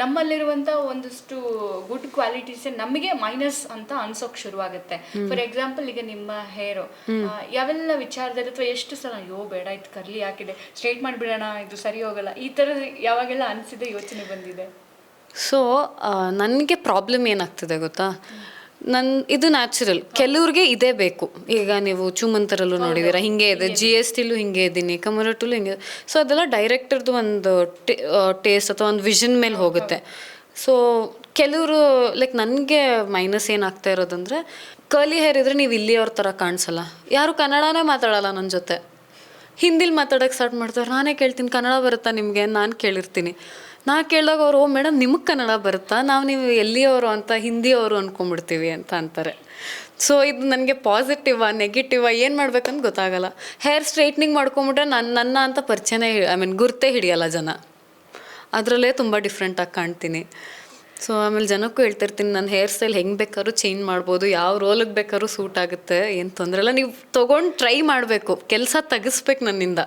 ನಮ್ಮಲ್ಲಿರುವಂತ ಒಂದಷ್ಟು good qualities ನಮಗೆ minus ಅಂತ ಅನ್ಸೋಕ್ ಶುರುವಾಗುತ್ತೆ. ಫಾರ್ ಎಕ್ಸಾಂಪಲ್ ಈಗ ನಿಮ್ಮ ಹೇರು ಯಾವೆಲ್ಲ ವಿಚಾರದಲ್ಲಿ ಅಥವಾ ಎಷ್ಟು ಸಲ ಅಯ್ಯೋ ಬೇಡ ಇದು ಕರ್ಲಿ ಹಾಕಿದೆ ಸ್ಟ್ರೈಟ್ ಮಾಡಿಬಿಡೋಣ ಇದು ಸರಿ ಹೋಗಲ್ಲ ಈ ಥರ ಯಾವಾಗೆಲ್ಲ ಅನಿಸಿದೆ ಯೋಚನೆ ಬಂದಿದೆ? ಸೊ ನನಗೆ ಪ್ರಾಬ್ಲಮ್ ಏನಾಗ್ತಿದೆ ಗೊತ್ತಾ? ನನ್, ಇದು ನ್ಯಾಚುರಲ್ ಕೆಲವ್ರಿಗೆ ಇದೇ ಬೇಕು. ಈಗ ನೀವು ಚುಮಂತರಲ್ಲೂ ನೋಡಿದ್ದೀರಾ ಹಿಂಗೆ ಇದೆ ಜಿ ಎಸ್ ಟಿಲೂ ಹಿಂಗೆ ಇದ್ದೀನಿ ಕಮರಟಲ್ಲೂ ಹಿಂಗೆ ಸೊ ಅದೆಲ್ಲ ಡೈರೆಕ್ಟರ್ದು ಒಂದು ಟೇಸ್ಟ್ ಅಥವಾ ಒಂದು ವಿಷನ್ ಮೇಲೆ ಹೋಗುತ್ತೆ. ಸೊ ಕೆಲವರು ಲೈಕ್ ನನಗೆ ಮೈನಸ್ ಏನಾಗ್ತಾ ಇರೋದಂದ್ರೆ ಕಲಿ ಹೇರ್ ಇದ್ರೆ ನೀವು ಇಲ್ಲಿಯವ್ರ ಥರ ಕಾಣಿಸಲ್ಲ. ಯಾರು ಕನ್ನಡನೇ ಮಾತಾಡಲ್ಲ ನನ್ನ ಜೊತೆ. ಹಿಂದಿಲಿ ಮಾತಾಡೋಕ್ಕೆ ಸ್ಟಾರ್ಟ್ ಮಾಡ್ತಾರೆ ನಾನೇ ಕೇಳ್ತೀನಿ, ಕನ್ನಡ ಬರುತ್ತಾ ನಿಮಗೆ? ನಾನು ಕೇಳಿರ್ತೀನಿ. ನಾ ಕೇಳಿದಾಗ ಅವರು, ಓ ಮೇಡಮ್ ನಿಮಗೆ ಕನ್ನಡ ಬರುತ್ತಾ? ನಾವು ನೀವು ಎಲ್ಲಿಯವರು ಅಂತ, ಹಿಂದಿಯವರು ಅಂದ್ಕೊಂಡ್ಬಿಡ್ತೀವಿ ಅಂತ ಅಂತಾರೆ. ಸೊ ಇದು ನನಗೆ ಪಾಸಿಟಿವ ನೆಗೆಟಿವ ಏನು ಮಾಡ್ಬೇಕಂತ ಗೊತ್ತಾಗಲ್ಲ. ಹೇರ್ ಸ್ಟ್ರೈಟ್ನಿಂಗ್ ಮಾಡ್ಕೊಂಬಿಟ್ರೆ ನನ್ನ ನನ್ನ ಅಂತ ಪರಿಚಯನೇ ಐ ಮೀನ್ ಗುರ್ತೇ ಹಿಡಿಯಲ್ಲ ಜನ. ಅದರಲ್ಲೇ ತುಂಬ ಡಿಫ್ರೆಂಟಾಗಿ ಕಾಣ್ತೀನಿ. ಸೊ ಆಮೇಲೆ ಜನಕ್ಕೂ ಹೇಳ್ತಿರ್ತೀನಿ ನನ್ನ ಹೇರ್ ಸ್ಟೈಲ್ ಹೆಂಗೆ ಬೇಕಾದ್ರೂ ಚೇಂಜ್ ಮಾಡ್ಬೋದು, ಯಾವ ರೋಲಿಗೆ ಬೇಕಾದ್ರೂ ಸೂಟ್ ಆಗುತ್ತೆ, ಏನು ತೊಂದರೆ ಇಲ್ಲ. ನೀವು ತೊಗೊಂಡು ಟ್ರೈ ಮಾಡಬೇಕು, ಕೆಲಸ ತೆಗಿಸ್ಬೇಕು ನನ್ನಿಂದ.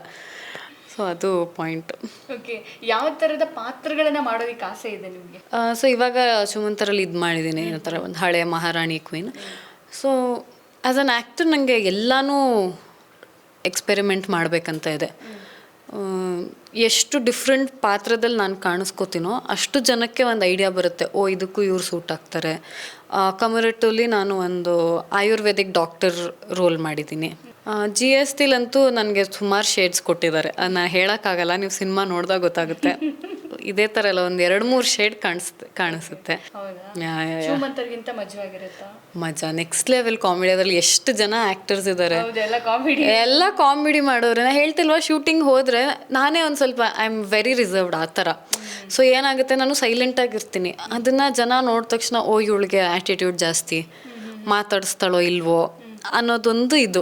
ಸೊ ಅದು ಪಾಯಿಂಟ್ ಓಕೆ ಯಾವ ಥರದ ಪಾತ್ರಗಳನ್ನ ಮಾಡೋದಕ್ಕೆ ಆಸೆ ಇದೆ ನಿಮಗೆ? ಸೊ ಇವಾಗ ಸುಮಂತರಲ್ಲಿ ಇದು ಮಾಡಿದ್ದೀನಿ ಏನೋ ಥರ ಒಂದು ಹಳೆಯ ಮಹಾರಾಣಿ queen so as an actor ನನಗೆ ಎಲ್ಲನೂ ಎಕ್ಸ್ಪೆರಿಮೆಂಟ್ ಮಾಡಬೇಕಂತ ಇದೆ. ಎಷ್ಟು ಡಿಫ್ರೆಂಟ್ ಪಾತ್ರದಲ್ಲಿ ನಾನು ಕಾಣಿಸ್ಕೋತೀನೋ ಅಷ್ಟು ಜನಕ್ಕೆ ಒಂದು ಐಡಿಯಾ ಬರುತ್ತೆ. ಓ ಇದಕ್ಕೂ ಇವ್ರು ಸೂಟ್ ಆಗ್ತಾರೆ. ಕಮರಟ್ಟಲ್ಲಿ ನಾನು ಒಂದು ಆಯುರ್ವೇದಿಕ್ ಡಾಕ್ಟರ್ ರೋಲ್ ಮಾಡಿದ್ದೀನಿ ಜಿ ಎಸ್ ಟಿಲಂತೂ ನನಗೆ ಸುಮಾರು ಶೇಡ್ಸ್ ಕೊಟ್ಟಿದ್ದಾರೆ. ಅದನ್ನ ಹೇಳೋಕ್ಕಾಗಲ್ಲ ನೀವು ಸಿನಿಮಾ ನೋಡಿದಾಗ ಗೊತ್ತಾಗುತ್ತೆ. ಇದೇ ಥರ ಎಲ್ಲ ಒಂದು ಎರಡು ಮೂರು ಶೇಡ್ ಕಾಣಿಸುತ್ತೆ. ಕಾಣಿಸುತ್ತೆ ಮಜಾ ನೆಕ್ಸ್ಟ್ ಲೆವೆಲ್ ಕಾಮಿಡಿ ಅದರಲ್ಲಿ ಎಷ್ಟು ಜನ ಆ್ಯಕ್ಟರ್ಸ್ ಇದ್ದಾರೆ ಎಲ್ಲ ಕಾಮಿಡಿ ಮಾಡೋರು. ನಾ ಹೇಳ್ತಿಲ್ವಾ ಶೂಟಿಂಗ್ ಹೋದ್ರೆ ನಾನೇ ಒಂದು ಸ್ವಲ್ಪ ಐ ಆಮ್ ವೆರಿ ರಿಸರ್ವ್ಡ್ ಆ ಥರ ಸೊ ಏನಾಗುತ್ತೆ ನಾನು ಸೈಲೆಂಟಾಗಿರ್ತೀನಿ ಅದನ್ನ ಜನ ನೋಡಿದ ತಕ್ಷಣ ಓ ಇವಳಿಗೆ ಆ್ಯಟಿಟ್ಯೂಡ್ ಜಾಸ್ತಿ. ಮಾತಾಡಿಸ್ತಾಳೋ ಇಲ್ವೋ ಅನ್ನೋದೊಂದು ಇದು.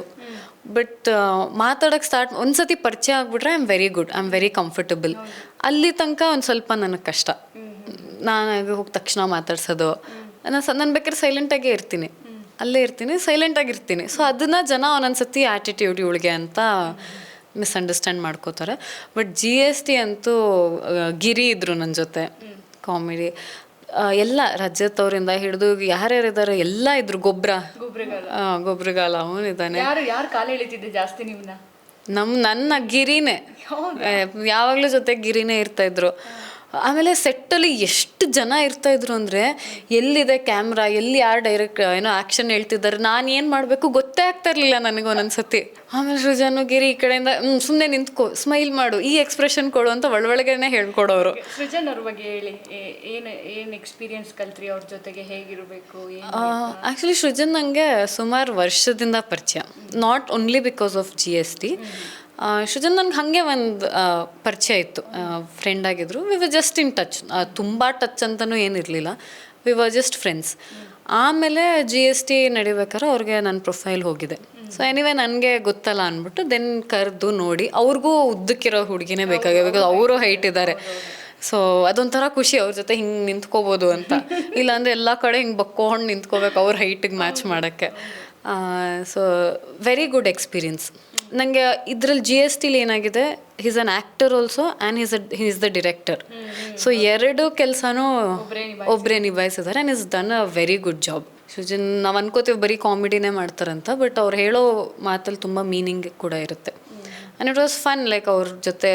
ಬಟ್ ಮಾತಾಡೋಕ್ಕೆ ಸ್ಟಾರ್ಟ್ ಒಂದ್ಸತಿ ಪರಿಚಯ ಆಗ್ಬಿಟ್ರೆ I am very good I am very comfortable ಅಲ್ಲಿ ತನಕ ಒಂದು ಸ್ವಲ್ಪ ನನಗೆ ಕಷ್ಟ. ನಾನು ಹೋಗಿ ತಕ್ಷಣ ಮಾತಾಡ್ಸೋದು. ನಾನು ಸ, ನಾನು ಬೇಕಾದ್ರೆ ಸೈಲೆಂಟಾಗೇ ಇರ್ತೀನಿ. ಅಲ್ಲೇ ಇರ್ತೀನಿ ಸೈಲೆಂಟಾಗಿ ಇರ್ತೀನಿ. ಸೊ ಅದನ್ನ ಜನ ಒಂದೊಂದ್ಸತಿ ಆ್ಯಟಿಟ್ಯೂಡ್ ಇವಳಿಗೆ ಅಂತ ಮಿಸ್ಅಂಡರ್ಸ್ಟ್ಯಾಂಡ್ ಮಾಡ್ಕೋತಾರೆ. ಬಟ್ ಜಿ ಎಸ್ ಟಿ ಅಂತೂ ಗಿರಿ ಇದ್ದರು ನನ್ನ ಜೊತೆ. ಕಾಮಿಡಿ ಎಲ್ಲ ರಜತ್ ಅವರಿಂದ ಹಿಡಿದು ಇದಾರೆ ಎಲ್ಲ ಇದ್ರು ಗೊಬ್ಬರ ಗೊಬ್ರಗಾಲ. ಗೊಬ್ಬರಗಾಲ ಅವನಿದ್ದಾನೆ. ಯಾರು ಯಾರು ಕಾಲು ಎಳಿತಿದ್ದೆ ಜಾಸ್ತಿ ನಿಮ್ಮನ್ನ ನಮ್ ನನ್ನ ಗಿರಿನೇ. ಯಾವಾಗಲೂ ಜೊತೆ ಗಿರಿನೇ ಇರ್ತಾ ಇದ್ರು. ಆಮೇಲೆ ಸೆಟ್ಟಲ್ಲಿ ಎಷ್ಟು ಜನ ಇರ್ತಾ ಇದ್ರು ಅಂದರೆ ಎಲ್ಲಿದೆ ಕ್ಯಾಮ್ರಾ ಎಲ್ಲಿ ಯಾರು ಡೈರೆಕ್ಟ್ ಏನೋ ಆ್ಯಕ್ಷನ್ ಹೇಳ್ತಿದ್ದಾರೆ ನಾನು ಏನು ಮಾಡಬೇಕು ಗೊತ್ತೇ ಆಗ್ತಾ ಇರಲಿಲ್ಲ ನನಗೆ ಒಂದೊಂದ್ಸತಿ. ಆಮೇಲೆ ಸೃಜಾನು ಗಿರಿ ಈ ಕಡೆಯಿಂದ ಸುಮ್ಮನೆ ನಿಂತ್ಕೋ ಸ್ಮೈಲ್ ಮಾಡು ಈ ಎಕ್ಸ್ಪ್ರೆಷನ್ ಕೊಡು ಅಂತ ಒಳಗಡೆನೆ ಹೇಳ್ಕೊಡೋರು. ಸೃಜನ್ ಅವ್ರ ಬಗ್ಗೆ ಹೇಳಿ ಏನು ಏನು ಎಕ್ಸ್ಪೀರಿಯನ್ಸ್ ಕಲ್ತ್ರಿ ಅವ್ರ ಜೊತೆಗೆ ಹೇಗಿರಬೇಕು ಆ್ಯಕ್ಚುಲಿ ಸೃಜನ್ ನನಗೆ ಸುಮಾರು ವರ್ಷದಿಂದ ಪರಿಚಯ. Not only because of G S T Srujan ನನಗೆ ಹಾಗೆ ಒಂದು ಪರಿಚಯ ಇತ್ತು. ಫ್ರೆಂಡ್ ಆಗಿದ್ರು. We were just in touch ತುಂಬ ಟಚ್ ಅಂತಲೂ ಏನಿರಲಿಲ್ಲ. ವಿ ವರ್ ಜಸ್ಟ್ ಫ್ರೆಂಡ್ಸ್ ಆಮೇಲೆ ಜಿ ಎಸ್ ಟಿ ನಡಿಬೇಕಾದ್ರೆ ಅವ್ರಿಗೆ ನನ್ನ ಪ್ರೊಫೈಲ್ ಹೋಗಿದೆ. ಸೊ ಎನಿವೆ ನನಗೆ ಗೊತ್ತಲ್ಲ ಅಂದ್ಬಿಟ್ಟು ದೆನ್ ಕರೆದು ನೋಡಿ. ಅವ್ರಿಗೂ ಉದ್ದಕ್ಕಿರೋ ಹುಡುಗಿನೇ ಬೇಕಾಗಿದೆ ಬಿಕಾಸ್ ಅವರು ಹೈಟ್ ಇದ್ದಾರೆ ಸೊ ಅದೊಂಥರ ಖುಷಿ ಅವ್ರ ಜೊತೆ ಹಿಂಗೆ ನಿಂತ್ಕೋಬೋದು ಅಂತ. ಇಲ್ಲಾಂದರೆ ಎಲ್ಲ ಕಡೆ ಹಿಂಗೆ ಬಕ್ಕೊಂಡು ನಿಂತ್ಕೋಬೇಕು ಅವ್ರ ಹೈಟಿಗೆ ಮ್ಯಾಚ್ ಮಾಡೋಕ್ಕೆ. ಸೊ ವೆರಿ ಗುಡ್ ಎಕ್ಸ್ಪೀರಿಯನ್ಸ್ ನನಗೆ ಇದ್ರಲ್ಲಿ ಜಿ ಎಸ್ ಟಿಲಿ ಏನಾಗಿದೆ his an actor also and a is the director so ಎರಡು ಕೆಲಸನೂ ಒಬ್ಬರೇ ನಿಭಾಯಿಸಿದ್ದಾರೆ. And is done a very good job Sujan ನಾವು ಅನ್ಕೋತೀವಿ ಬರೀ ಕಾಮಿಡಿನೇ ಮಾಡ್ತಾರಂತ ಬಟ್ ಅವ್ರು ಹೇಳೋ ಮಾತಲ್ಲಿ ತುಂಬ ಮೀನಿಂಗ್ ಕೂಡ ಇರುತ್ತೆ. And it was fun like ಅವ್ರ ಜೊತೆ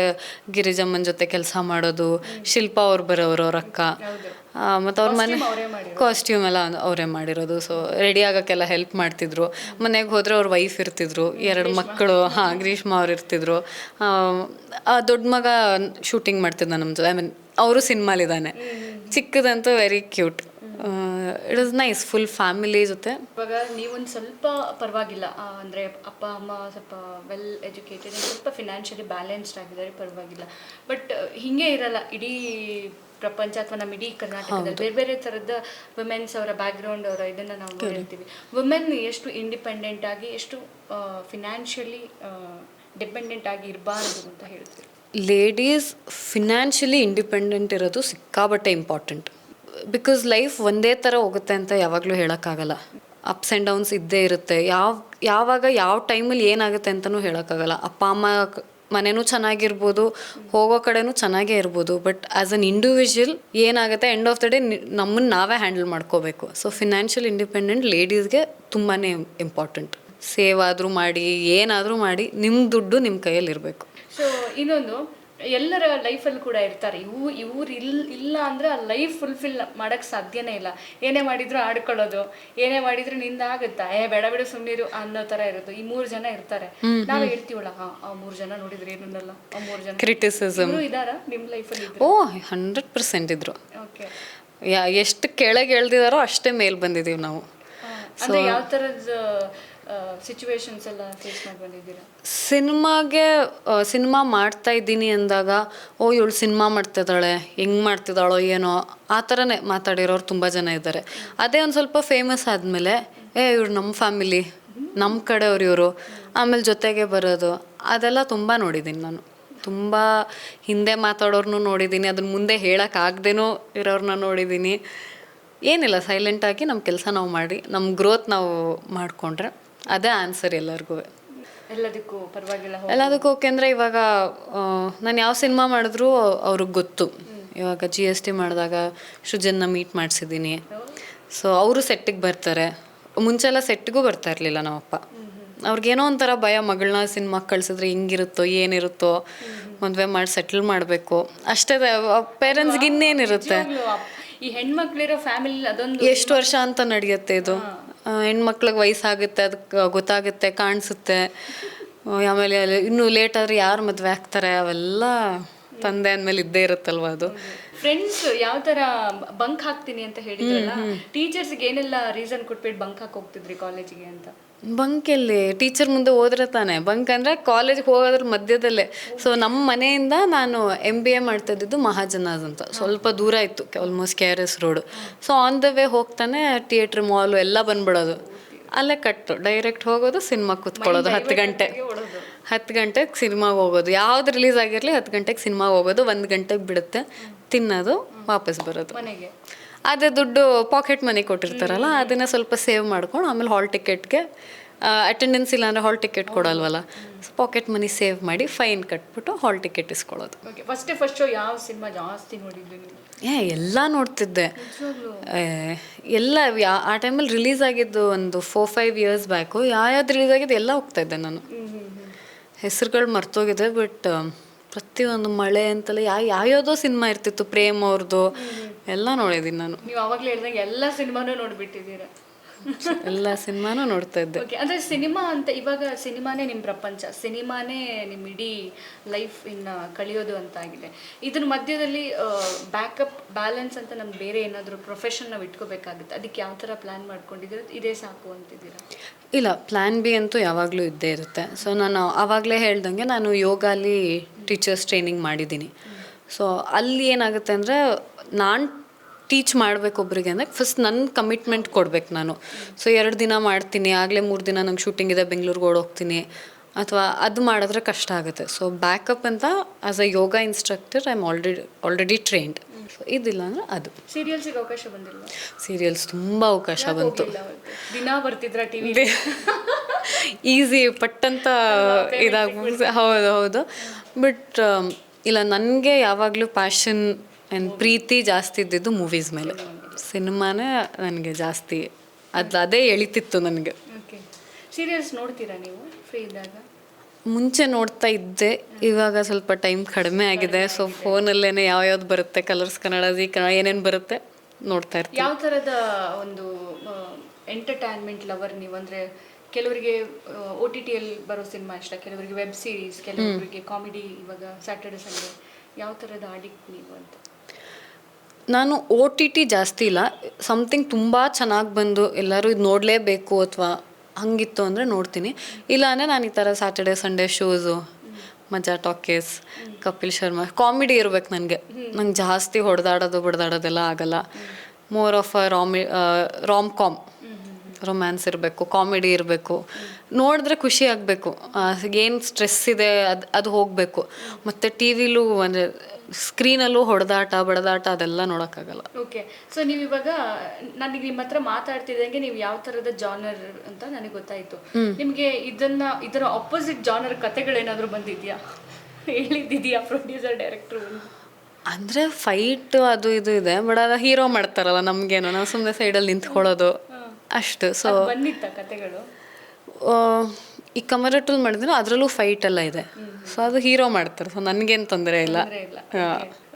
ಗಿರಿಜಮ್ಮನ ಜೊತೆ ಕೆಲಸ ಮಾಡೋದು ಶಿಲ್ಪಾ ಅವ್ರು ಬರೋರು ಅವ್ರ ಅಕ್ಕ. ಮತ್ತು ಅವ್ರ ಮನೆ ಕಾಸ್ಟ್ಯೂಮ್ ಎಲ್ಲ ಅವರೇ ಮಾಡಿರೋದು. ಸೊ ರೆಡಿ ಆಗೋಕ್ಕೆಲ್ಲ ಹೆಲ್ಪ್ ಮಾಡ್ತಿದ್ರು. ಮನೆಗೆ ಹೋದರೆ ಅವ್ರ ವೈಫ್ ಇರ್ತಿದ್ರು ಎರಡು ಮಕ್ಕಳು. ಹಾಂ ಗ್ರೀಷ್ಮ ಅವ್ರು ಇರ್ತಿದ್ರು. ಆ, ದೊಡ್ಡ ಮಗ ಶೂಟಿಂಗ್ ಮಾಡ್ತಿದ್ದ ನಮ್ಮ ಜೊತೆ ಐ ಮೀನ್ ಅವರು ಸಿನಿಮಾಲಿದ್ದಾನೆ ಚಿಕ್ಕದಂತೂ very cute it is nice full family ಜೊತೆ. ಇವಾಗ ನೀವೊಂದು ಸ್ವಲ್ಪ ಪರವಾಗಿಲ್ಲ. ಅಂದ್ರೆ ಅಪ್ಪ ಅಮ್ಮ ಸ್ವಲ್ಪ ವೆಲ್ ಎಜುಕೇಟೆಡ್ ಸ್ವಲ್ಪ ಫಿನಾನ್ಷಿಯಲಿ ಬ್ಯಾಲೆನ್ಸ್ಡ್ ಆಗಿದ್ದಾರೆ ಪರವಾಗಿಲ್ಲ. ಬಟ್ ಹೀಗೆ ಇರಲ್ಲ. ಇಡೀ ಪ್ರಪಂಚ ಅಥವಾ ನಮ್ಮ ಇಡೀ ಕರ್ನಾಟಕದಲ್ಲಿ ಬೇರೆ ಬೇರೆ ಥರದ ವುಮೆನ್ಸ್ ಅವರ ಬ್ಯಾಕ್ಗ್ರೌಂಡ್ ಅವರ ಇದನ್ನ ನಾವು ನೋಡಿರ್ತೀವಿ. ವುಮೆನ್ ಎಷ್ಟು ಇಂಡಿಪೆಂಡೆಂಟ್ ಆಗಿ ಎಷ್ಟು ಫಿನಾನ್ಷಿಯಲಿ ಡಿಪೆಂಡೆಂಟ್ ಆಗಿ ಇರಬಾರ್ದು ಅಂತ ಹೇಳ್ತೀವಿ ಲೇಡೀಸ್ ಫಿನಾನ್ಷಿಯಲಿ ಇಂಡಿಪೆಂಡೆಂಟ್ ಇರೋದು ಸಿಕ್ಕಾಬಟ್ಟೆ ಇಂಪಾರ್ಟೆಂಟ್ ಬಿಕಾಸ್ ಲೈಫ್ ಒಂದೇ ಥರ ಹೋಗುತ್ತೆ ಅಂತ ಯಾವಾಗಲೂ ಹೇಳೋಕ್ಕಾಗಲ್ಲ. ಅಪ್ಸ್ ಆ್ಯಂಡ್ ಡೌನ್ಸ್ ಇದ್ದೇ ಇರುತ್ತೆ. ಯಾವ ಯಾವಾಗ ಯಾವ ಟೈಮಲ್ಲಿ ಏನಾಗುತ್ತೆ ಅಂತಲೂ ಹೇಳೋಕ್ಕಾಗಲ್ಲ. ಅಪ್ಪ ಅಮ್ಮ ಮನೆನೂ ಚೆನ್ನಾಗಿರ್ಬೋದು, ಹೋಗೋ ಕಡೆನೂ ಚೆನ್ನಾಗೇ ಇರ್ಬೋದು ಬಟ್ ಆ್ಯಸ್ ಅನ್ ಇಂಡಿವಿಜುವಲ್ ಏನಾಗುತ್ತೆ ಎಂಡ್ ಆಫ್ ದ ಡೇ ನಮ್ಮನ್ನು ನಾವೇ ಹ್ಯಾಂಡಲ್ ಮಾಡ್ಕೋಬೇಕು. ಸೊ ಫಿನಾನ್ಷಿಯಲ್ ಇಂಡಿಪೆಂಡೆಂಟ್ ಲೇಡೀಸ್ಗೆ ತುಂಬಾ ಇಂಪಾರ್ಟೆಂಟ್ ಸೇವ್ ಆದರೂ ಮಾಡಿ, ಏನಾದರೂ ಮಾಡಿ ನಿಮ್ಮ ದುಡ್ಡು ನಿಮ್ಮ ಕೈಯಲ್ಲಿ ಇರಬೇಕು ಸೊ ಇನ್ನೊಂದು ಎಲ್ಲರ ಲೈಫಲ್ಲಿ ಕೂಡ ಇರ್ತಾರೆ. ಇವು ಇವ್ರು ಇಲ್ ಇಲ್ಲ ಅಂದರೆ ಆ ಲೈಫ್ ಫುಲ್ಫಿಲ್ ಮಾಡೋಕ್ಕೆ ಸಾಧ್ಯನೇ ಇಲ್ಲ. ಏನೇ ಮಾಡಿದ್ರು ಆಡ್ಕೊಳ್ಳೋದು ಏನೇ ಮಾಡಿದ್ರು ನಿಂದ ಆಗುತ್ತಾ ಏ ಬೇಡ ಬೇಡ ಸುಮ್ಮನಿರು ಅನ್ನೋ ತರ ಇರೋದು. ಈ ಮೂರು ಜನ ಇರ್ತಾರೆ. ನಾವು ಹೇಳ್ತೀವಲ್ಲ ಹಾಂ ಆ ಮೂರು ಜನ ನೋಡಿದ್ರೆ ಏನನ್ನಲ್ಲ ಆ ಮೂರು ಜನ. ಕ್ರಿಟಿಸಿಸಮ್ ಇದಾರ ನಿಮ್ ಲೈಫಲ್ಲಿ ಓ ಹಂಡ್ರೆಡ್ ಪರ್ಸೆಂಟ್ ಇದ್ರು. ಓಕೆ ಯಾ ಎಷ್ಟು ಕೆಳಗೆ ಎಳ್ದಿದಾರೋ ಅಷ್ಟೇ ಮೇಲೆ ಬಂದಿದ್ದೀವಿ ನಾವು. ಅಂದ್ರೆ ಯಾವ ತರದ ಸಿಚುವೇಶನ್ಸ್ ಎಲ್ಲ ಫೇಸ್ ಮಾಡಿ ಬಂದಿದ್ದೀರಾ ಸಿನಿಮಾಗೆ ಸಿನಿಮಾ ಮಾಡ್ತಾ ಇದ್ದೀನಿ ಅಂದಾಗ, ಓ, ಇವಳು ಸಿನಿಮಾ ಮಾಡ್ತಿದ್ದಾಳೆ, ಹೆಂಗೆ ಮಾಡ್ತಿದ್ದಾಳೋ ಏನೋ, ಆ ಥರನೇ ಮಾತಾಡಿರೋರು ತುಂಬ ಜನ ಇದ್ದಾರೆ. ಅದೇ ಒಂದು ಸ್ವಲ್ಪ ಫೇಮಸ್ ಆದಮೇಲೆ, ಏ, ಇವ್ರು ನಮ್ಮ ಫ್ಯಾಮಿಲಿ ನಮ್ಮ ಕಡೆಯವ್ರು ಇವರು, ಆಮೇಲೆ ಜೊತೆಗೆ ಬರೋದು, ಅದೆಲ್ಲ ತುಂಬ ನೋಡಿದ್ದೀನಿ ನಾನು. ತುಂಬ ಹಿಂದೆ ಮಾತಾಡೋರ್ನು ನೋಡಿದ್ದೀನಿ ಅದನ್ನ ಮುಂದೆ ಹೇಳೋಕ್ಕಾಗ್ದೇನೂ ಇರೋರನ್ನ ನೋಡಿದ್ದೀನಿ. ಏನಿಲ್ಲ ಸೈಲೆಂಟಾಗಿ ನಮ್ಮ ಕೆಲಸ ನಾವು ಮಾಡಿ ನಮ್ಮ ಗ್ರೋತ್ ನಾವು ಮಾಡಿಕೊಂಡ್ರೆ. ಅದೇ ಆನ್ಸರ್ ಎಲ್ಲರಿಗೂ. ಎಲ್ಲದಕ್ಕೂ ಪರವಾಗಿಲ್ಲ ಎಲ್ಲದಕ್ಕೂ ಓಕೆ ಅಂದರೆ ಇವಾಗ ನಾನು ಯಾವ ಸಿನಿಮಾ ಮಾಡಿದ್ರು ಅವ್ರಿಗೆ ಗೊತ್ತು. ಇವಾಗ ಜಿ ಎಸ್ ಟಿ ಮಾಡಿದಾಗ ಸೃಜನ್ನ ಮೀಟ್ ಮಾಡಿಸಿದ್ದೀನಿ ಸೊ ಅವರು ಸೆಟ್ಟಿಗೆ ಬರ್ತಾರೆ. ಮುಂಚೆಲ್ಲ ಸೆಟ್ಟಿಗೂ ಬರ್ತಾ ಇರಲಿಲ್ಲ ನಮ್ಮಪ್ಪ. ಅವ್ರಿಗೇನೋ ಒಂಥರ ಭಯ ಮಗಳನ್ನ ಸಿನಿಮಾಗೆ ಕಳ್ಸಿದ್ರೆ ಹಿಂಗಿರುತ್ತೋ ಏನಿರುತ್ತೋ ಮದುವೆ ಮಾಡಿ ಸೆಟ್ಲ್ ಮಾಡಬೇಕು. ಅಷ್ಟೇ ಪೇರೆಂಟ್ಸ್ಗೆ ಇನ್ನೇನಿರುತ್ತೆ? ಈ ಹೆಣ್ಮಕ್ಳಿರೋ ಫ್ಯಾಮಿಲಿ ಅದೊಂದು ಎಷ್ಟು ವರ್ಷ ಅಂತ ನಡೆಯುತ್ತೆ ಇದು? ಹೆಣ್ಮಕ್ಳಿಗೆ ವಯಸ್ಸಾಗುತ್ತೆ ಅದಕ್ಕೆ ಗೊತ್ತಾಗುತ್ತೆ ಕಾಣಿಸುತ್ತೆ. ಆಮೇಲೆ ಅಲ್ಲಿ ಇನ್ನೂ ಲೇಟ್ ಆದ್ರೆ ಯಾರು ಮದುವೆ ಆಗ್ತಾರೆ? ಅವೆಲ್ಲ ತಂದೆ ಅಂದಮೇಲೆ ಇದ್ದೇ ಇರುತ್ತಲ್ವ ಅದು? ಫ್ರೆಂಡ್ಸ್ ಯಾವ ತರ ಬಂಕ್ ಹಾಕ್ತೀನಿ ಅಂತ ಹೇಳಿದ್ರಲ್ಲ ಟೀಚರ್ಸ್ಗೆ ಏನೆಲ್ಲ ರೀಸನ್ ಕೊಟ್ಬಿಟ್ಟು ಬಂಕ್ ಹಾಕಿ ಹೋಗ್ತಿದ್ರಿ ಕಾಲೇಜಿಗೆ ಅಂತ? ಬಂಕ್ ಎಲ್ಲಿ ಟೀಚರ್ ಮುಂದೆ ಹೋದ್ರೆ ತಾನೆ? ಬಂಕ್ ಅಂದರೆ ಕಾಲೇಜ್ಗೆ ಹೋಗೋದ್ರ ಮಧ್ಯದಲ್ಲೇ. ಸೊ ನಮ್ಮ ಮನೆಯಿಂದ ನಾನು ಎಂ ಬಿ ಎ ಮಾಡ್ತಾ ಇದ್ದಿದ್ದು ಮಹಾಜನಾಸ್ ಅಂತ. ಸ್ವಲ್ಪ ದೂರ ಇತ್ತು almost K R S road so on the way ಹೋಗ್ತಾನೆ ಥಿಯೇಟ್ರ್ ಮಾಲು ಎಲ್ಲ ಬಂದ್ಬಿಡೋದು. ಅಲ್ಲೇ ಕಟ್ಟು ಡೈರೆಕ್ಟ್ ಹೋಗೋದು ಸಿನಿಮಾ ಕೂತ್ಕೊಳ್ಳೋದು ಹತ್ತು ಗಂಟೆ. ಹತ್ತು ಗಂಟೆಗೆ ಸಿನಿಮಾಗೆ ಹೋಗೋದು. ಯಾವ್ದು ರಿಲೀಸ್ ಆಗಿರಲಿ ಹತ್ತು ಗಂಟೆಗೆ ಸಿನಿಮಾಗೆ ಹೋಗೋದು ಒಂದು ಗಂಟೆಗೆ ಬಿಡುತ್ತೆ. ತಿನ್ನೋದು ವಾಪಸ್ ಬರೋದು. ಮನೆಗೆ. ಅದೇ ದುಡ್ಡು ಪಾಕೆಟ್ ಮನಿ ಕೊಟ್ಟಿರ್ತಾರಲ್ಲ ಅದನ್ನ ಸ್ವಲ್ಪ ಸೇವ್ ಮಾಡ್ಕೊಂಡು ಆಮೇಲೆ ಹಾಲ್ ಟಿಕೆಟ್ಗೆ ಅಟೆಂಡೆನ್ಸ್ ಇಲ್ಲ ಅಂದರೆ ಹಾಲ್ ಟಿಕೆಟ್ ಕೊಡಲ್ವಲ್ಲ? ಪಾಕೆಟ್ ಮನಿ ಸೇವ್ ಮಾಡಿ ಫೈನ್ ಕಟ್ಬಿಟ್ಟು ಹಾಲ್ ಟಿಕೆಟ್ ಇಸ್ಕೊಳ್ಳೋದು. ಓಕೆ ಫಸ್ಟ್ ಫಸ್ಟ್ ಶೋ ಯಾವ ಸಿನಿಮಾ ಜಾಸ್ತಿ ಏ ಎಲ್ಲ ನೋಡ್ತಿದ್ದೆ. ಎಲ್ಲ ಯಾ- ಆ ಟೈಮಲ್ಲಿ ರಿಲೀಸ್ ಆಗಿದ್ದು ಒಂದು ಫೋರ್ ಫೈವ್ ಇಯರ್ಸ್ ಬ್ಯಾಕು ಯಾವ್ಯಾವ್ದು ರಿಲೀಸ್ ಆಗಿದ್ದು ಎಲ್ಲ ಹೋಗ್ತಾ ಇದ್ದೆ ನಾನು. ಹೆಸರುಗಳು ಮರ್ತೋಗಿದೆ ಬಟ್ ಪ್ರತಿಯೊಂದು ಮಳೆ ಅಂತಲ್ಲ ಯಾವ ಯಾವ್ಯಾವುದೋ ಸಿನಿಮಾ ಇರ್ತಿತ್ತು ಪ್ರೇಮ್ ಅವ್ರದ್ದು ಎಲ್ಲ ನೋಡಿದ್ದೀನಿ ನಾನು. ನೀವು ಅವಾಗಲೇ ಹೇಳ್ದಂಗೆ ಎಲ್ಲ ಸಿನಿಮಾನು ನೋಡ್ಬಿಟ್ಟಿದ್ದೀರಾ? ಎಲ್ಲ ಸಿನಿಮಾನು ನೋಡ್ತಾ ಇದ್ದೆ. ಓಕೆ ಅಂದ್ರೆ ಸಿನಿಮಾ ಅಂತ ಇವಾಗ ಸಿನಿಮಾನೇ ನಿಮ್ಮ ಪ್ರಪಂಚ ಸಿನಿಮಾನೇ ನಿಮ್ಮ ಇಡೀ ಲೈಫ್ ಇನ್ನ ಕಳಿಯೋದು ಅಂತ ಆಗಿದೆ ಇದ್ರ ಮಧ್ಯದಲ್ಲಿ ಬ್ಯಾಕಪ್ ಬ್ಯಾಲೆನ್ಸ್ ಅಂತ ನಮ್ಗೆ ಬೇರೆ ಏನಾದರೂ ಪ್ರೊಫೆಷನ್ ನಾವು ಇಟ್ಕೋಬೇಕಾಗುತ್ತೆ? ಅದಕ್ಕೆ ಯಾವ ಥರ ಪ್ಲಾನ್ ಮಾಡ್ಕೊಂಡಿದ್ದೀರಾ? ಇದೇ ಸಾಕು ಅಂತಿದ್ದೀರಾ? ಇಲ್ಲ ಪ್ಲ್ಯಾನ್ ಬಿ ಅಂತೂ ಯಾವಾಗಲೂ ಇದ್ದೇ ಇರುತ್ತೆ. ಸೊ ನಾನು ಆವಾಗಲೇ ಹೇಳ್ದಂಗೆ ನಾನು ಯೋಗಲ್ಲಿ ಟೀಚರ್ಸ್ ಟ್ರೈನಿಂಗ್ ಮಾಡಿದ್ದೀನಿ. ಸೊ ಅಲ್ಲಿ ಏನಾಗುತ್ತೆ ಅಂದರೆ ನಾನು ಟೀಚ್ ಮಾಡಬೇಕು ಒಬ್ಬರಿಗೆ ಅಂದರೆ ಫಸ್ಟ್ ನನ್ನ ಕಮಿಟ್ಮೆಂಟ್ ಕೊಡ್ಬೇಕು ನಾನು. ಸೊ ಎರಡು ದಿನ ಮಾಡ್ತೀನಿ ಆಗಲೇ ಮೂರು ದಿನ ನಂಗೆ ಶೂಟಿಂಗ್ ಇದೆ ಬೆಂಗಳೂರಿಗೆ ಓಡೋಗ್ತೀನಿ. ಅಥವಾ ಅದು ಮಾಡಿದ್ರೆ ಕಷ್ಟ ಆಗುತ್ತೆ. ಸೊ ಬ್ಯಾಕಪ್ ಅಂತ as a yoga instructor I am already already trained so ಇದಿಲ್ಲ ಅಂದರೆ ಅದು. ಸೀರಿಯಲ್ಸಿಗೆ ಅವಕಾಶ ಬಂದಿಲ್ಲ ಸೀರಿಯಲ್ಸ್ ತುಂಬ ಅವಕಾಶ ಬಂತು. ದಿನ ಬರ್ತಿದ್ರ ಟಿವಿ ಈಸಿ ಪಟ್ಟಂತ ಇದಾಗ್ಬೋದು ಹೌದು ಹೌದು. ಬಟ್ ಇಲ್ಲ ನನಗೆ ಯಾವಾಗಲೂ ಪ್ಯಾಷನ್ ಆ್ಯಂಡ್ ಪ್ರೀತಿ ಜಾಸ್ತಿ ಇದ್ದಿದ್ದು ಮೂವೀಸ್ ಮೇಲೆ. ಸಿನಿಮಾನೇ ನನಗೆ ಜಾಸ್ತಿ. ಅದು ಅದೇ ಎಳಿತಿತ್ತು ನನಗೆ. ಸೀರಿಯಲ್ಸ್ ನೋಡ್ತೀರಾ ನೀವು ಫ್ರೀ ಇದ್ದಾಗ? ಮುಂಚೆ ನೋಡ್ತಾ ಇದ್ದೆ. ಇವಾಗ ಸ್ವಲ್ಪ ಟೈಮ್ ಕಡಿಮೆ ಆಗಿದೆ. ಸೊ ಫೋನಲ್ಲೇ ಯಾವ್ಯಾವ್ದು ಬರುತ್ತೆ? ಕಲರ್ಸ್ ಕನ್ನಡ ಜಿ ಕನ್ನಡ ಏನೇನು ಬರುತ್ತೆ? ನೋಡ್ತಾ ಇರ್ತೀನಿ. ಯಾವ ಥರದ ಒಂದು ಎಂಟರ್ಟೈನ್ಮೆಂಟ್ ಲವರ್ ನೀವು? ಅಂದರೆ ಕೆಲವರಿಗೆ ಒ ಟಿ ಟಿಯಲ್ಲಿ ಬರೋ ಸಿನಿಮಾ ಇಷ್ಟ. ಕೆಲವರಿಗೆ ವೆಬ್ ಸೀರೀಸ್ ಕೆಲವರಿಗೆ ಕಾಮಿಡಿ ಇವಾಗ ಸ್ಯಾಟರ್ಡೆ ಸಂಡೇ ಯಾವ ಥರದ ಅಡಿಕ್ಟ್ ನೀವು ಅಂತ? ನಾನು ಒ ಟಿ ಟಿ ಜಾಸ್ತಿ ಇಲ್ಲ. ಸಮಥಿಂಗ್ ತುಂಬ ಚೆನ್ನಾಗಿ ಬಂದು ಎಲ್ಲರೂ ಇದು ನೋಡಲೇಬೇಕು ಅಥವಾ ಹಂಗಿತ್ತು ಅಂದರೆ ನೋಡ್ತೀನಿ. ಇಲ್ಲ ಅಂದರೆ ನಾನು ಈ ಥರ Saturday Sunday shows Majaa talkies Kapil Sharma comedy ಇರ್ಬೇಕು ನನಗೆ. ನಂಗೆ ಜಾಸ್ತಿ ಹೊಡೆದಾಡೋದು, ಬಡ್ದಾಡೋದೆಲ್ಲ ಆಗಲ್ಲ. ಮೋರ್ ಆಫ್ ಅ ರಾಮಿ ರಾಮ್ ಕಾಮ್ ರೊಮ್ಯಾನ್ಸ್ ಇರಬೇಕು ಕಾಮಿಡಿ ಇರಬೇಕು. ನೋಡಿದ್ರೆ ಖುಷಿ ಆಗಬೇಕು. ಏನು ಸ್ಟ್ರೆಸ್ ಇದೆ ಅದು ಅದು ಹೋಗಬೇಕು. ಮತ್ತು ಟಿ ವಿಲೂ ಅಂದರೆ ಸ್ಕ್ರೀನಲ್ಲೂ ಹೊಡೆದಾಟ ಬಡದಾಟ ಅದೆಲ್ಲ ನೋಡೋಕ್ಕಾಗಲ್ಲ. ಓಕೆ ಸೊ ನೀವು ಇವಾಗ ನನಗೆ ನಿಮ್ಮ ಹತ್ರ ಮಾತಾಡ್ತಿದ್ದಂಗೆ ನೀವು ಯಾವ ಥರದ ಜಾನರ್ ಅಂತ ನನಗೆ ಗೊತ್ತಾಯ್ತು. ನಿಮಗೆ ಇದನ್ನ ಇದರ ಆಪೋಸಿಟ್ ಜಾನರ್ ಕತೆಗಳೇನಾದರೂ ಬಂದಿದ್ಯಾ? ಹೇಳಿದ್ದಿದೆಯಾ ಪ್ರೊಡ್ಯೂಸರ್ ಡೈರೆಕ್ಟ್ರು ಅಂದರೆ ಫೈಟ್ ಅದು ಇದು ಇದೆ ಬಟ್ ಅದು ಹೀರೋ ಮಾಡ್ತಾರಲ್ಲ ನಮಗೇನು ನಾವು ಸುಮ್ಮನೆ ಸೈಡಲ್ಲಿ ನಿಂತ್ಕೊಳ್ಳೋದು. ಅಷ್ಟು. ಸೊ ಬಂದಿತ್ತ ಕತೆಗಳು? ಈ ಕಮರಟಲ್ ಮಾಡಿದ್ರೆ ಅದರಲ್ಲೂ ಫೈಟ್ ಎಲ್ಲ ಇದೆ. ಸೊ ಅದು ಹೀರೋ ಮಾಡ್ತಾರೆ. ಸೊ ನನಗೇನು ತೊಂದರೆ ಇಲ್ಲ.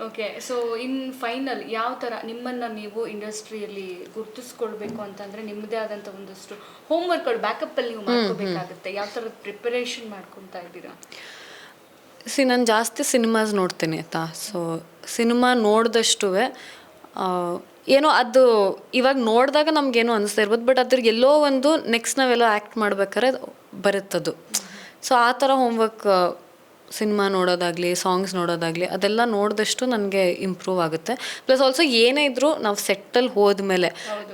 ಓಕೆ ಸೊ ಇನ್ ಫೈನಲ್ ಯಾವ ಥರ ನಿಮ್ಮನ್ನ ನೀವು ಇಂಡಸ್ಟ್ರಿಯಲ್ಲಿ ಗುರುತಿಸ್ಕೊಳ್ಬೇಕು ಅಂತಂದ್ರೆ ನಿಮ್ಮದೇ ಆದಂತ ಒಂದಷ್ಟು ಹೋಮ್ವರ್ಕ್ಗಳು ಬ್ಯಾಕಪ್ ಅಲ್ಲಿ ನೀವು ಮಾಡ್ಕೋಬೇಕಾಗುತ್ತೆ. ಯಾವ ಥರ ಪ್ರಿಪರೇಷನ್ ಮಾಡ್ಕೊತಾ ಇದ್ದೀರಾ? ಸಿ ನಾನು ಜಾಸ್ತಿ ಸಿನಿಮಾಸ್ ನೋಡ್ತೀನಿ ಆಯ್ತಾ? ಸೊ ಸಿನಿಮಾ ನೋಡಿದಷ್ಟು ಏನೋ ಅದು ಇವಾಗ ನೋಡಿದಾಗ ನಮಗೇನೋ ಅನಿಸ್ತಾ ಇರ್ಬೋದು. ಬಟ್ ಅದ್ರ ಎಲ್ಲೋ ಒಂದು ನೆಕ್ಸ್ಟ್ ನಾವೆಲ್ಲೋ ಆ್ಯಕ್ಟ್ ಮಾಡ್ಬೇಕಾದ್ರೆ ಬರುತ್ತದು. ಸೊ ಆ ಥರ ಹೋಮ್ವರ್ಕ್ ಸಿನಿಮಾ ನೋಡೋದಾಗಲಿ ಸಾಂಗ್ಸ್ ನೋಡೋದಾಗಲಿ ಅದೆಲ್ಲ ನೋಡಿದಷ್ಟು ನನಗೆ ಇಂಪ್ರೂವ್ ಆಗುತ್ತೆ. ಪ್ಲಸ್ ಆಲ್ಸೋ ಏನೇ ಇದ್ದರೂ ನಾವು ಸೆಟ್ಟಲ್ಲಿ ಹೋದ್ಮೇಲೆ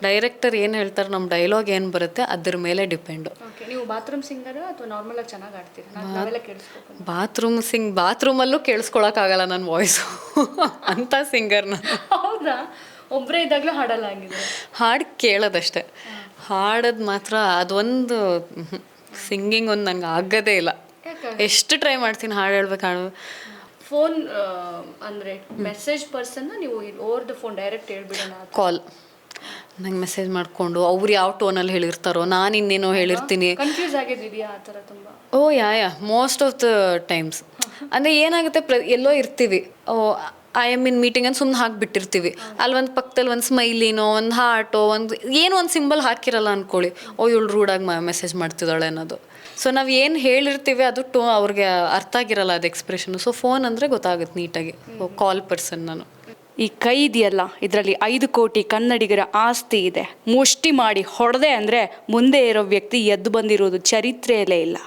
ಡೈರೆಕ್ಟರ್ ಏನು ಹೇಳ್ತಾರೆ ನಮ್ಮ ಡೈಲಾಗ್ ಏನು ಬರುತ್ತೆ ಅದ್ರ ಮೇಲೆ ಡಿಪೆಂಡು ಬಾತ್ರೂಮ್ ಸಿಂಗರ್ ಅಥವಾ ನಾರ್ಮಲ್ ಆಗಿ ಚೆನ್ನಾಗಿ ಆಡ್ತೀರಾ? ಬಾತ್ರೂಮ್ ಸಿಂಗ್ ಬಾತ್ರೂಮಲ್ಲೂ ಕೇಳಿಸ್ಕೊಳಕ್ಕಾಗಲ್ಲ ನನ್ನ ವಾಯ್ಸು ಅಂಥ ಸಿಂಗರ್ನ ಹೌದಾ? ಒಬ್ಬರೇ ಇದ್ದಾಗಲೂ ಹಾಡಲ್ಲ ಹಾಡು ಕೇಳೋದಷ್ಟೇ. ಹಾಡೋದು ಮಾತ್ರ ಅದೊಂದು ಸಿಂಗಿಂಗ್ ಒಂದು ನನಗೆ ಆಗೋದೇ ಇಲ್ಲ. ಎಷ್ಟು ಟ್ರೈ ಮಾಡ್ತೀನಿ ಹಾಡು ಹೇಳ್ಬೇಕು ಫೋನ್ ಅಂದ್ರೆ ಮೆಸೇಜ್ ಪರ್ಸನ್ ನೀವು ಓವರ್ ದ ಫೋನ್ ಡೈರೆಕ್ಟ್ ಹೇಳ್ಬಿಡೋಣ ಕಾಲ್ ನಂಗೆ ಮೆಸೇಜ್ ಮಾಡಿಕೊಂಡು ಅವ್ರು ಯಾವ ಟೋನಲ್ಲಿ ಹೇಳಿರ್ತಾರೋ ನಾನು ಇನ್ನೇನೋ ಹೇಳಿರ್ತೀನಿ. ಕನ್ಫ್ಯೂಸ್ ಆಗಿದೆಯಾ ಆ ಥರ ತುಂಬಾ? ಓ yeah yeah most of the times ಅಂದರೆ ಏನಾಗುತ್ತೆ ಪ್ರ ಎಲ್ಲೋ ಇರ್ತೀವಿ. Oh I am in meeting ಅಂತ ಸುಮ್ಮನೆ ಹಾಕ್ಬಿಟ್ಟಿರ್ತೀವಿ. ಅಲ್ಲಿ ಒಂದು ಪಕ್ಕದಲ್ಲಿ ಒಂದು ಸ್ಮೈಲಿನೋ ಒಂದು ಹಾರ್ಟೋ ಒಂದು ಏನೋ ಒಂದು ಸಿಂಬಲ್ ಹಾಕಿರಲ್ಲ ಅಂದ್ಕೊಳ್ಳಿ ಓ, ಇವಳು ರೂಡಾಗಿ ಮೆಸೇಜ್ ಮಾಡ್ತಿದ್ದಾಳೆ ಅನ್ನೋದು. ಸೊ ನಾವು ಏನು ಹೇಳಿರ್ತೀವಿ ಅದು ಟೋ ಅವ್ರಿಗೆ ಅರ್ಥ ಆಗಿರಲ್ಲ ಅದು ಎಕ್ಸ್ಪ್ರೆಷನ್ ಸೊ ಫೋನ್ ಅಂದರೆ ಗೊತ್ತಾಗುತ್ತೆ ನೀಟಾಗಿ. ಕಾಲ್ ಪರ್ಸನ್ ನಾನು. ಈ ಕೈ ಇದೆಯಲ್ಲ, ಇದರಲ್ಲಿ ಐದು ಕೋಟಿ ಕನ್ನಡಿಗರ ಆಸ್ತಿ ಇದೆ. ಮುಷ್ಟಿ ಮಾಡಿ ಹೊಡೆದೆ ಅಂದರೆ ಮುಂದೆ ಇರೋ ವ್ಯಕ್ತಿ ಎದ್ದು ಬಂದಿರೋದು ಚರಿತ್ರೆಯಲ್ಲೇ ಇಲ್ಲ.